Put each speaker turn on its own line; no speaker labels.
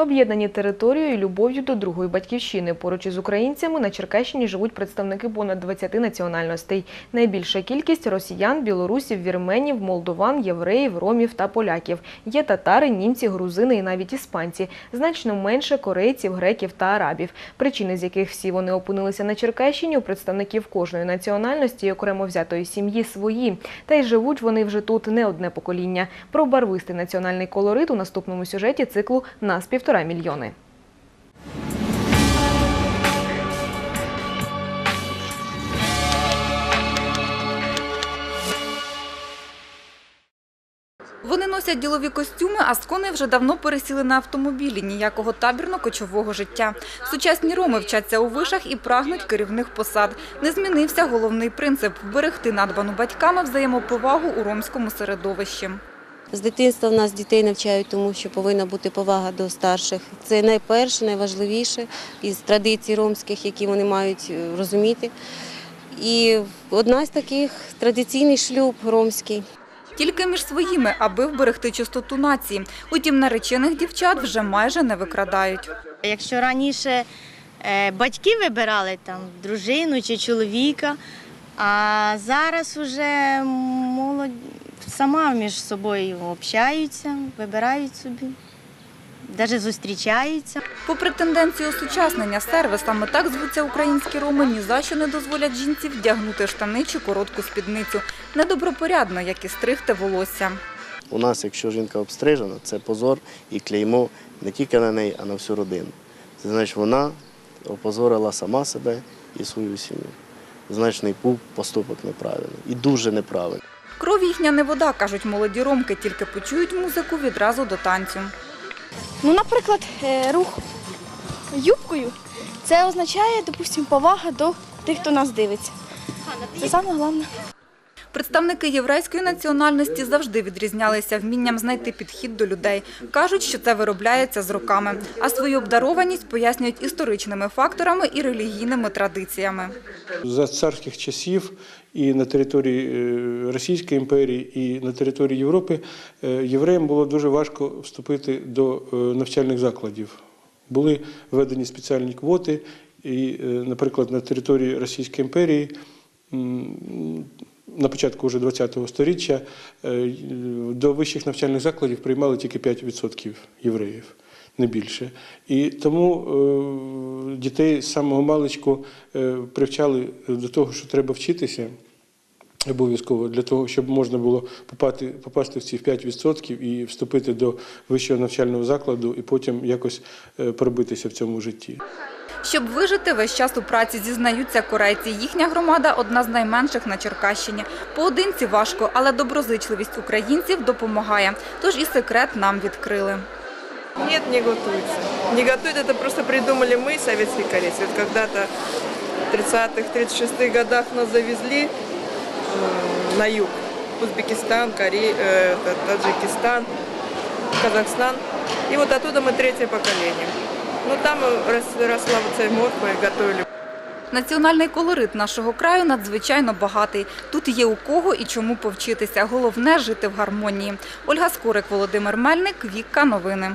Об'єднані територією і любов'ю до другої батьківщини. Поруч із українцями на Черкащині живуть представники понад 20 національностей. Найбільша кількість росіян, білорусів, вірменів, молдован, євреїв, ромів та поляків. Є татари, німці, грузини і навіть іспанці. Значно менше корейців, греків та арабів. Причини, з яких всі вони опинилися на Черкащині, у представників кожної національності і окремо взятої сім'ї свої. Та й живуть вони вже тут не одне покоління. Про барвистий національний колорит у наступному сюжеті циклу «Нас півтора мільйони».
Вони носять ділові костюми, а скони вже давно пересіли на автомобілі. Ніякого табірно-кочового життя. Сучасні роми вчаться у вишах і прагнуть керівних посад. Не змінився головний принцип – вберегти надбану батьками взаємоповагу у ромському середовищі.
З дитинства в нас дітей навчають, тому що повинна бути повага до старших. Це найперше, найважливіше із традицій ромських, які вони мають е, розуміти. І одна з таких традиційний шлюб ромський.
Тільки між своїми, аби вберегти чистоту нації. Утім, наречених дівчат вже майже не викрадають.
Якщо раніше е, батьки вибирали там дружину чи чоловіка, а зараз вже молодь сама між собою общаються, вибирають собі, навіть зустрічаються.
Попри тенденцію осучаснення серви, саме так звуться українські роми, ні за що не дозволять жінці вдягнути штани чи коротку спідницю. Недобропорядно, як і стригти волосся.
У нас, якщо жінка обстрижена, це позор і клеймо не тільки на неї, а на всю родину. Це значить, вона опозорила сама себе і свою сім'ю. Значний був поступок неправильний і дуже неправильний.
Кров їхня не вода, кажуть молоді ромки, тільки почують музику відразу до танцю.
Ну, наприклад, е, рух юбкою це означає, допустимо, повага до тих, хто нас дивиться. Це саме головне.
Представники єврейської національності завжди відрізнялися вмінням знайти підхід до людей. Кажуть, що це виробляється з роками, а свою обдарованість пояснюють історичними факторами і релігійними традиціями.
За царських часів і на території е, Російської імперії, і на території Європи е, євреям було дуже важко вступити до е, навчальних закладів. Були введені спеціальні квоти, і, наприклад, на території Російської імперії на початку вже ХХ століття е, до вищих навчальних закладів приймали тільки 5% євреїв, не більше. І тому е, дітей з самого маличку е, привчали до того, що треба вчитися. Обов'язково для того, щоб можна було попасти в ці 5% і вступити до вищого навчального закладу, і потім якось пробитися в цьому житті.
Щоб вижити весь час у праці, зізнаються корейці. Їхня громада одна з найменших на Черкащині. Поодинці важко, але доброзичливість українців допомагає. Тож і секрет нам відкрили.
Нет, не готовится. Не готовят, это просто придумали мы, советские корейцы. Вот когда-то в 30-х, 36-х годах нас завезли э, на юг. Узбекистан, Корея, э, это Таджикистан, Казахстан. И вот оттуда мы третье поколение. Ну там рос- росла цей морква і готовили
Національний колорит нашого краю надзвичайно багатий. Тут є у кого і чому повчитися. Головне – жити в гармонії. Ольга Скорик, Володимир Мельник, Вікка. Новини.